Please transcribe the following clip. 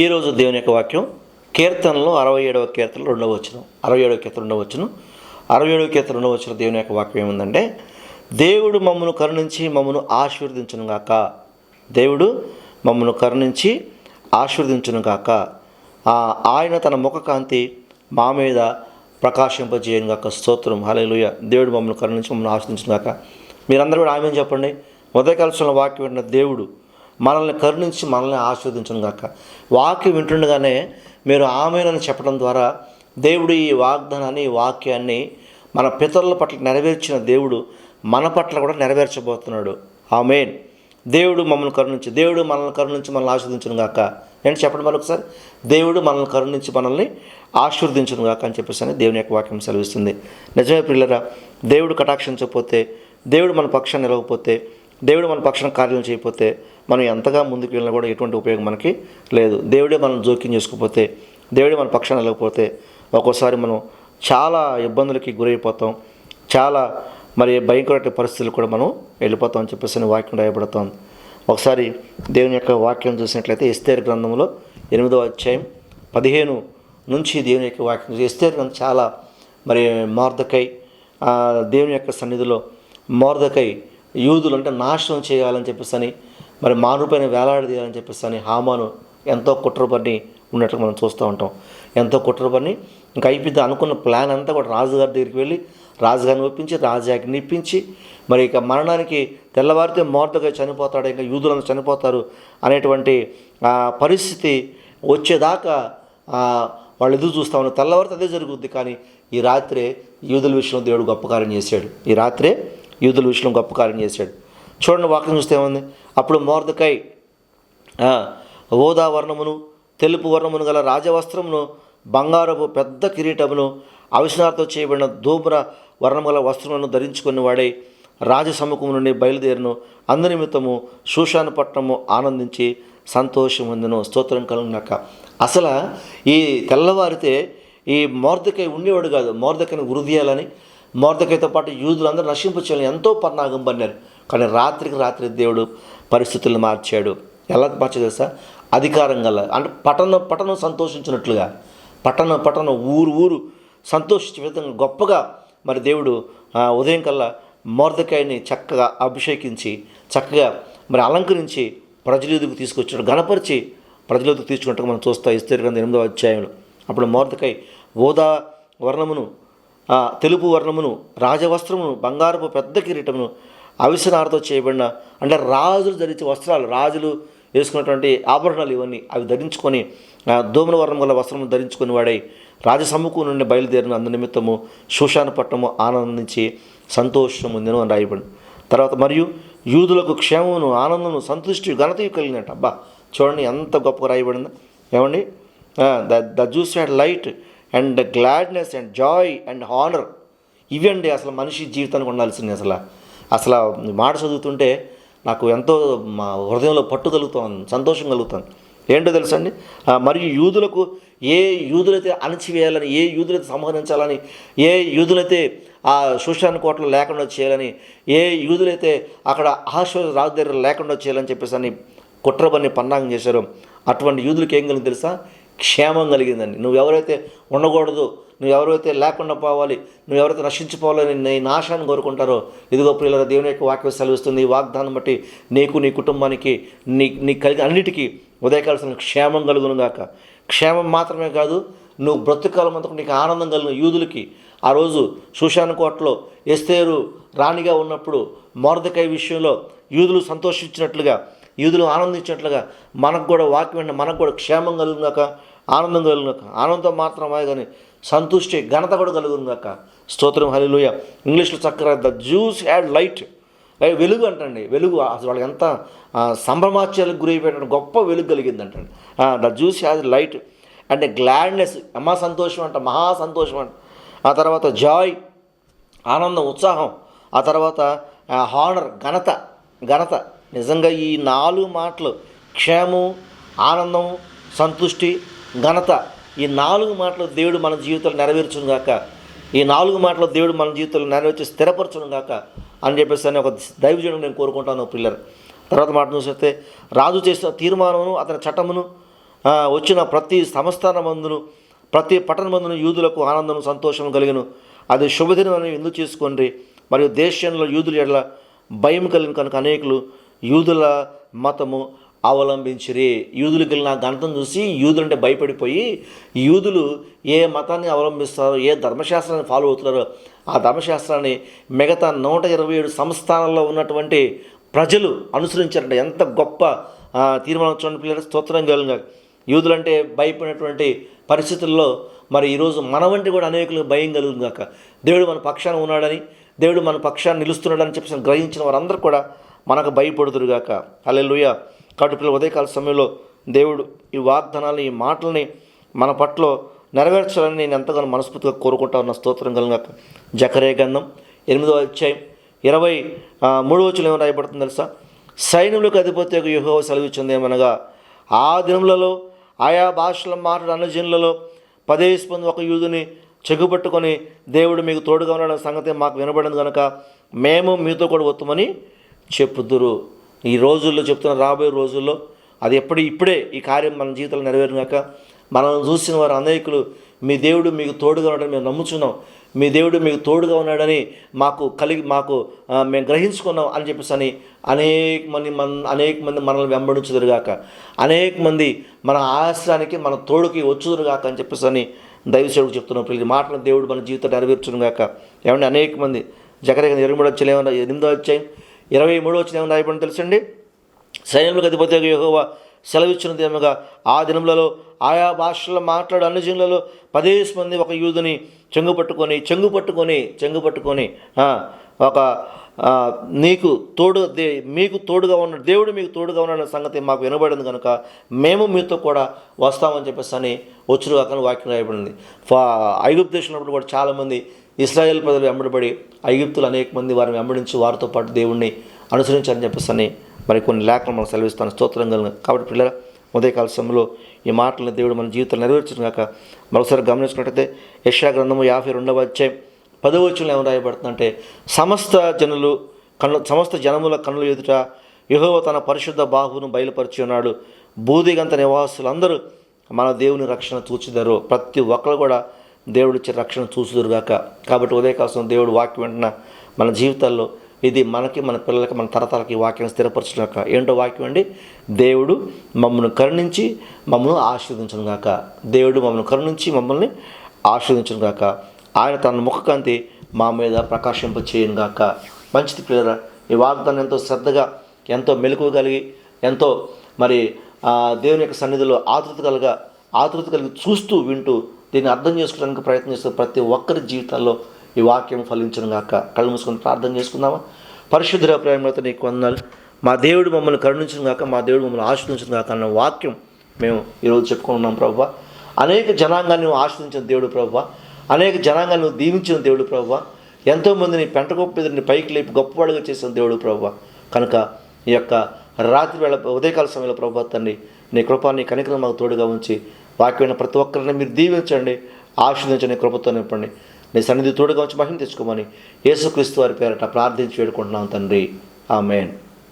ఈరోజు దేవుని యొక్క వాక్యం కీర్తనలో అరవై ఏడవ కీర్తన రెండవ వచ్చిన అరవై ఏడవ కీర్తన రెండవ వచ్చిన అరవై ఏడవ కీర్తన రెండవ వచ్చిన దేవుని యొక్క వాక్యం ఏముందంటే దేవుడు మమ్మను కరుణించి మమ్మను ఆశీర్వదించును గాక. దేవుడు మమ్మను కరుణించి ఆశీర్వదించును గాక. ఆయన తన ముఖకాంతి మా మీద ప్రకాశింపజేయను గాక. స్తోత్రం. హలేలుయ దేవుడు మమ్మల్ని కరుణించి మమ్మల్ని ఆశీర్వదించును గాక. మీరందరూ కూడా ఆమె చెప్పండి. ఉదయకాల్సిన వాక్యం వింటున్న దేవుడు మనల్ని కరుణించి మనల్ని ఆస్వాదించను గాక. వాక్యం వింటుండగానే మీరు ఆమెనని చెప్పడం ద్వారా దేవుడు ఈ వాగ్దానాన్ని ఈ వాక్యాన్ని మన పితరుల పట్ల నెరవేర్చిన దేవుడు మన పట్ల కూడా నెరవేర్చబోతున్నాడు. ఆమెన్. దేవుడు మమ్మల్ని కరుణించి దేవుడు మనల్ని కరుణించి మనల్ని ఆస్వాదించను గాక. నేను చెప్పండి మరొకసారి ఒకసారి? దేవుడు మనల్ని కరుణించి మనల్ని ఆశీర్వదించను గాక అని చెప్పేసి అని దేవుని యొక్క వాక్యం సెలవిస్తుంది. నిజమే పిల్లరా దేవుడు కటాక్షించకపోతే దేవుడు మన పక్షాన్ని నిలవకపోతే దేవుడు మన పక్షాన కార్యం చేయకపోతే మనం ఎంతగా ముందుకు వెళ్ళినా కూడా ఎటువంటి ఉపయోగం మనకి లేదు. దేవుడే మనం జోక్యం చేసుకోకపోతే దేవుడే మన పక్షాన లేకపోతే ఒక్కోసారి మనం చాలా ఇబ్బందులకి గురైపోతాం. చాలా మరి భయంకరమైన పరిస్థితులు కూడా మనం వెళ్ళిపోతాం అని చెప్పేసి అని వాక్యం రాయబడతాం ఒకసారి దేవుని యొక్క వాక్యం చూసినట్లయితే ఎస్తేర్ గ్రంథంలో ఎనిమిదవ అధ్యాయం పదిహేను నుంచి దేవుని యొక్క వాక్యం ఎస్తేర్ గ్రంథం చాలా మరి మార్దకై దేవుని యొక్క సన్నిధిలో మార్దకై యూదులు అంటే నాశనం చేయాలని చెప్పేసి అని మరి మానుపైన వేలాడదీయాలని చెప్పేసి అని హామాను ఎంతో కుట్రపడి ఉన్నట్లు మనం చూస్తూ ఉంటాం. ఎంతో కుట్రపడి ఇంకా అయిపోయింది అనుకున్న ప్లాన్ అంతా కూడా రాజుగారి దగ్గరికి వెళ్ళి రాజుగారిని ఒప్పించి రాజాకి ఇప్పించి మరి ఇక మరణానికి తెల్లవారితే మోర్దగా చనిపోతాడు ఇంకా యూదులందరూ చనిపోతారు అనేటువంటి ఆ, పరిస్థితి వచ్చేదాకా వాళ్ళు ఎదురు చూస్తా ఉన్నారు. తెల్లవారితే అదే జరుగుద్ది కానీ ఈ రాత్రే యూదుల విషయంలో దేవుడు గొప్ప కార్యం చేశాడు. ఈ రాత్రే యూదుల విషయంలో గొప్ప కార్యం చేశాడు. చూడండి వాక్యం చూస్తే ఏముంది? అప్పుడు మోర్దకై ఓదా వర్ణమును తెలుపు వర్ణమును గల రాజవస్త్రమును బంగారపు పెద్ద కిరీటమును అవిసనాలతో చేయబడిన ధూమ్ర వర్ణము గల వస్త్రములను ధరించుకుని వాడే రాజసముఖము నుండి బయలుదేరును. అందనిమిత్తము శూషాను పట్టణము ఆనందించి సంతోషం ఉందను స్తోత్రం కలుగునాక అసలు ఈ తెల్లవారితే ఈ మోర్దకై ఉండేవాడు కాదు. మోర్దకైని గురుదీయాలని మోర్దకైతో పాటు యూదులందరూ నశింపు చేయాలని ఎంతో పన్నాగం పన్నారు కానీ రాత్రికి రాత్రి దేవుడు పరిస్థితులను మార్చాడు. ఎలా మార్చాడు తెలుసా? అధికారం గల అంటే పట్టణం పట్టణం సంతోషించినట్లుగా పట్టణం పట్టణం ఊరు ఊరు సంతోషించే విధంగా గొప్పగా మరి దేవుడు ఉదయం కల్లా మోర్దకాయని చక్కగా అభిషేకించి చక్కగా మరి అలంకరించి ప్రజల ఎదుగు తీసుకొచ్చాడు. గణపరిచి ప్రజల ఎదుగు తీసుకున్నట్టుగా మనం చూస్తా. ఇస్తే గ్రంథం ఎనిమిదవ అధ్యాయంలో. అప్పుడు మోర్దకాయ ఓదా వర్ణమును తెలుపు వర్ణమును రాజవస్త్రమును బంగారపు పెద్ద కిరీటమును అవిసనారతో చేయబడిన అంటే రాజులు ధరించే వస్త్రాలు రాజులు వేసుకున్నటువంటి ఆభరణాలు ఇవన్నీ అవి ధరించుకొని దోమల వర్ణం గల వస్త్రము ధరించుకొని వాడై రాజసముఖం నుండి బయలుదేరిన అందు నిమిత్తము పట్టణము ఆనందించి సంతోషం ఉందను అని రాయబడి తర్వాత మరియు యూదులకు క్షేమమును ఆనందమును సంతృష్టి ఘనత కలిగినట్టు. అబ్బా చూడండి ఎంత గొప్పగా రాయబడింది. ఏమండి? The the Jews and light and gladness and joy and honour. ఇవండి అసలు మనిషి జీవితానికి ఉండాల్సింది అసలు. అసలు మాట చదువుతుంటే నాకు ఎంతో మా హృదయంలో పట్టు కలుగుతాను సంతోషం కలుగుతాను ఏంటో తెలుసండి? మరియు యూదులకు ఏ యూదులైతే అణచివేయాలని ఏ యూదులైతే సంహరించాలని ఏ యూదులైతే ఆ శూషాన్ కోట్లు లేకుండా చేయాలని ఏ యూదులైతే అక్కడ ఆశ్వ రాజు దగ్గర లేకుండా చేయాలని చెప్పేసి అని కుట్రబన్ని పన్నాగం చేశారు అటువంటి యూదులకు ఏం కలిగింది తెలుసా? క్షేమం కలిగిందండి. నువ్వు ఎవరైతే ఉండకూడదు నువ్వు ఎవరైతే లేకుండా పోవాలి నువ్వు ఎవరైతే నశించిపోవాలని నీ నాశాన్ని కోరుకుంటారో ఇదిగో ప్రియుల దేవుని యొక్క వాక్యం సెలవిస్తుంది. ఈ వాగ్దానం బట్టి నీకు నీ కుటుంబానికి నీ నీ కలిగి అన్నిటికీ ఉదయకాల్సిన క్షేమం కలుగును గాక క్షేమం మాత్రమే కాదు నువ్వు బ్రతుకాలం అంతకు నీకు ఆనందం కలిగిన యూదులకి ఆ రోజు సుశాన్ కోటలో ఎస్తేరు రాణిగా ఉన్నప్పుడు మోర్దకాయ విషయంలో యూదులు సంతోషించినట్లుగా యూదులు ఆనందించినట్లుగా మనకు కూడా వాక్యం మనకు కూడా క్షేమం కలుగుగాక ఆనందం కలుగుగాక ఆనందం మాత్రమే కానీ సంతుష్టి ఘనత కూడా కలుగుగాక స్తోత్రం హలిలుయ ఇంగ్లీష్లో చక్కగా the Jews had light. Light వెలుగు అంటండి. వెలుగు అసలు వాళ్ళకి ఎంత ఆ, సంభ్రమాశ్చర్యాలకు గురైపోయిన గొప్ప వెలుగు కలిగింది అంటండి the Jews has light. And gladness అమ్మా సంతోషం అంట మహా సంతోషం అంట. ఆ తర్వాత జాయ్ ఆనందం ఉత్సాహం. ఆ తర్వాత హానర్ ఘనత ఘనత. నిజంగా ఈ నాలుగు మాటలు క్షేమం ఆనందం సంతుష్టి ఘనత ఈ నాలుగు మాటలు దేవుడు మన జీవితంలో నెరవేర్చును గాక. ఈ నాలుగు మాటలు దేవుడు మన జీవితంలో నెరవేర్చి స్థిరపరచును గాక అని చెప్పేసి అని ఒక దైవజనం నేను కోరుకుంటాను పిల్లలు. తర్వాత మాట చూస్తే రాజు చేసిన తీర్మానమును అతని చట్టమును వచ్చిన ప్రతి సంస్థాన మందును ప్రతి పట్టణ మందును యూదులకు ఆనందం సంతోషం కలిగిన. అది శుభదినం అని ఎందుకు చేసుకోండి మరియు దేశంలో యూదులు ఎడల భయం కలిగిన కనుక అనేకులు యూదుల మతము అవలంబించిరి. యూదులకి వెళ్ళిన గణతం చూసి యూదులు అంటే భయపడిపోయి యూదులు ఏ మతాన్ని అవలంబిస్తారో ఏ ధర్మశాస్త్రాన్ని ఫాలో అవుతున్నారో ఆ ధర్మశాస్త్రాన్ని మిగతా నూట ఇరవై ఏడు సంస్థానాల్లో ఉన్నటువంటి ప్రజలు అనుసరించారంటే ఎంత గొప్ప తీర్మానం చూడండి పిల్లలు స్తోత్రం కలిగిన యూదులంటే భయపడినటువంటి పరిస్థితుల్లో మరి ఈరోజు మన వంటి కూడా అనేకులకు భయం కలుగును కాక. దేవుడు మన పక్షాన ఉన్నాడని దేవుడు మన పక్షాన్ని నిలుస్తున్నాడని చెప్పేసి గ్రహించిన వారందరూ కూడా మనకు భయపడుతురుగాక అల్లెలుయ కటుపుల ఉదయకాల సమయంలో దేవుడు ఈ వాగ్దానాలు ఈ మాటల్ని మన పట్ల నెరవేర్చాలని నేను ఎంతగానో మనస్ఫూర్తిగా కోరుకుంటా ఉన్న స్తోత్రం కలిగాక జకరే గంధం ఎనిమిదో అధ్యాయం ఇరవై మూడు మూడో వచ్చిన ఏమో రాయబడుతుంది తెలుసా? సైన్యులకు అధిపతి యుహో సెలవిచ్చింది ఏమనగా ఆ దినములలో ఆయా భాషల మాట్లాడే అన్నజనులలో పదేసి పొంది ఒక యూదుని చెగుపట్టుకొని దేవుడు మీకు తోడుగా ఉన్న సంగతి మాకు వినబడింది కనుక మేము మీతో కూడా వస్తామని చెప్పుదురు. ఈ రోజుల్లో చెప్తున్న రాబోయే రోజుల్లో అది ఎప్పుడు ఇప్పుడే ఈ కార్యం మన జీవితంలో నెరవేరినాక మనల్ని చూసిన వారు అనేకులు మీ దేవుడు మీకు తోడుగా ఉన్నాడని మేము నమ్ముచున్నాం. మీ దేవుడు మీకు తోడుగా ఉన్నాడని మాకు కలిగి మాకు మేము గ్రహించుకున్నాం అని చెప్పేసి అని అనేక మంది మన అనేక మంది మనల్ని వెంబడించుదురుగాక. అనేక మంది మన ఆశ్రయానికి మన తోడుకి వచ్చుదురుగాక అని చెప్పేసి అని దైవసేవుడు చెప్తున్నాం ప్రతి మాటలు దేవుడు మన జీవితం నెరవేర్చును గాక ఏమంటే అనేక మంది జగరేఖ ఇరవై మూడు ఎనిమిదో వచ్చాయి ఇరవై మూడో వచ్చిన ఏమన్నా రాయబడి తెలుసండి? సైన్యములకు అధిపతి యెహోవా సెలవిచ్చినది ఏమగా? ఆ దినములలో ఆయా భాషల్లో మాట్లాడు అన్ని జిల్లలో పదేసి మంది ఒక యూదుని చెంగు పట్టుకొని చెంగు పట్టుకొని చెంగు పట్టుకొని ఒక నీకు తోడు దే మీకు తోడుగా ఉన్న దేవుడు మీకు తోడుగా ఉన్న సంగతి మాకు వినబడింది కనుక మేము మీతో కూడా వస్తామని చెప్పేసి అని వచ్చిన వాక్యం రాయబడింది. ఫా ఐగుప్తు దేశంలో కూడా చాలామంది ఇస్రాయేల్ ప్రజలు వెంబడబడి ఐగుప్తులు అనేక మంది వారిని వెంబడించి వారితో పాటు దేవుణ్ణి అనుసరించారని చెప్పేసి అని మరి కొన్ని లేఖలు మనం సెలవిస్తాను. స్తోత్రం కలిగిన కాబట్టి పిల్లల ఉదయకాల సమయంలో ఈ మాటలను దేవుడు మన జీవితంలో నెరవేర్చిన కాక మరోసారి గమనించుకున్నట్టయితే యశా గ్రంథము యాభై రెండవ అధ్యాయం పదవ వచ్చంలో ఏమి రాయబడుతుందంటే సమస్త జనులు కన్ను సమస్త జనముల కన్నుల ఎదుట యెహోవా తన పరిశుద్ధ బాహువును బయలుపరిచి ఉన్నాడు. బూదిగంత నివాసులందరూ మన దేవుని రక్షణ చూచిదారు. ప్రతి ఒక్కరు కూడా దేవుడి ఇచ్చే రక్షణ చూసుదురుగాక కాబట్టి ఉదయకాలం దేవుడు వాక్యం వెంటనే మన జీవితాల్లో ఇది మనకి మన పిల్లలకి మన తరతరాలకి వాక్యం స్థిరపరచుగాక ఏంటో వాక్యం అండి? దేవుడు మమ్మల్ని కరుణించి మమ్మల్ని ఆశీర్వదించనుగాక దేవుడు మమ్మల్ని కరుణించి మమ్మల్ని ఆశీర్వదించనుగాక ఆయన తన ముఖకాంతి మా మీద ప్రకాశింప చేయను మంచిది పిల్లరా ఈ వాగ్దానం ఎంతో శ్రద్ధగా ఎంతో మెలకువ కలిగి ఎంతో మరి దేవుని యొక్క సన్నిధిలో ఆతృత కలగా ఆతృత కలిగి చూస్తూ వింటూ దీన్ని అర్థం చేసుకోవడానికి ప్రయత్నిస్తున్న ప్రతి ఒక్కరి జీవితాల్లో ఈ వాక్యం ఫలించను గాక. కళ్ళు మూసుకొని ప్రార్థన చేసుకుందామా? పరిశుద్ధ ప్రేమలతో నీకు వందాలు మా దేవుడు మమ్మల్ని కరుణించను గాక మా దేవుడు మమ్మల్ని ఆశ్రదించను గాక అన్న వాక్యం మేము ఈరోజు చెప్పుకుంటున్నాం ప్రభు. అనేక జనాంగాన్ని ఆశ్రదించిన దేవుడు ప్రభు. అనేక జనాంగాన్ని దీవించిన దేవుడు ప్రభు. ఎంతోమందిని పెంట గొప్ప ఎదురుని పైకి లేపి గొప్పవాడుగా చేసిన దేవుడు ప్రభు. కనుక ఈ యొక్క రాత్రి వేళ ఉదయకాల సమయంలో ప్రభు తండ్రి నీ కృపాన్ని నీ కనికరం మాకు తోడుగా ఉంచి వాక్యమైన ప్రతి ఒక్కరిని మీరు దీవించండి ఆశీర్వదించండి కృపతో నింపండి. నీ సన్నిధి తోడుగా వచ్చి మహిమ తెచ్చుకోమని యేసుక్రీస్తు వారి పేరట ప్రార్థించి వేడుకుంటున్నాం తండ్రి. ఆమెన్.